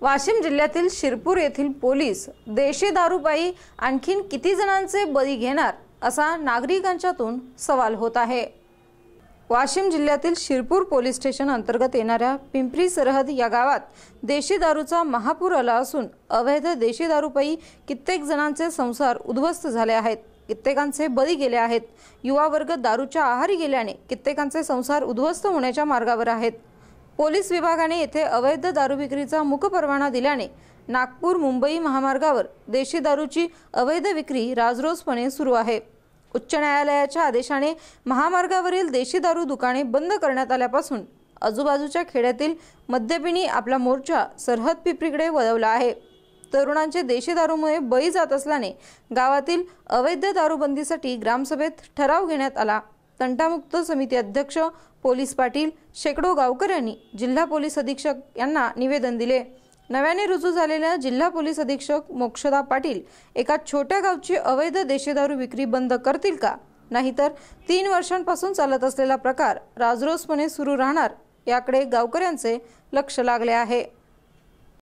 वाशिम जिल्ह्यातील शिरपूर येथील पोलीस देशी दारूपायी आणखीन किती जणांचे बळी घेणार असा नागरिकांच्यातून सवाल होत आहे. वाशिम जिल्ह्यातील शिरपूर पोलीस स्टेशन अंतर्गत येणाऱ्या पिंपरी सरहद या गावात देशी दारूचा महापूर आला असून अवैध देशी दारूपायी कित्येक जणांचे संसार उद्ध्वस्त झाले आहेत. कित्येकांचे बळी गेले आहेत. युवा वर्ग दारूच्या आहारी गेल्याने कित्येकांचे संसार उद्ध्वस्त होण्याच्या मार्गावर आहेत. पोलीस विभागाने येथे अवैध दारू विक्रीचा मुख परवाना दिल्याने नागपूर मुंबई महामार्गावर देशी दारूची अवैध विक्री राजरोसपणे सुरू आहे. उच्च न्यायालयाच्या आदेशाने महामार्गावरील देशी दारू दुकाने बंद करण्यात आल्यापासून आजूबाजूच्या खेड्यातील मद्यपिनी आपला मोर्चा सरहद पिपरीकडे वळवला आहे. तरुणांचे देशी दारूमुळे बळी जात असल्याने गावातील अवैध दारूबंदीसाठी ग्रामसभेत ठराव घेण्यात आला. तंटामुक्त समिती अध्यक्ष पोलीस पाटील शेकडो गावकऱ्यांनी जिल्हा पोलीस अधीक्षक यांना निवेदन दिले. नव्याने रुजू झालेल्या जिल्हा पोलीस अधीक्षक मोक्षदा पाटील एका छोट्या गावची अवैध देशेदारू विक्री बंद करतील का? नाहीतर तीन वर्षांपासून चालत असलेला प्रकार राजरोसपणे सुरू राहणार याकडे गावकऱ्यांचे लक्ष लागले आहे.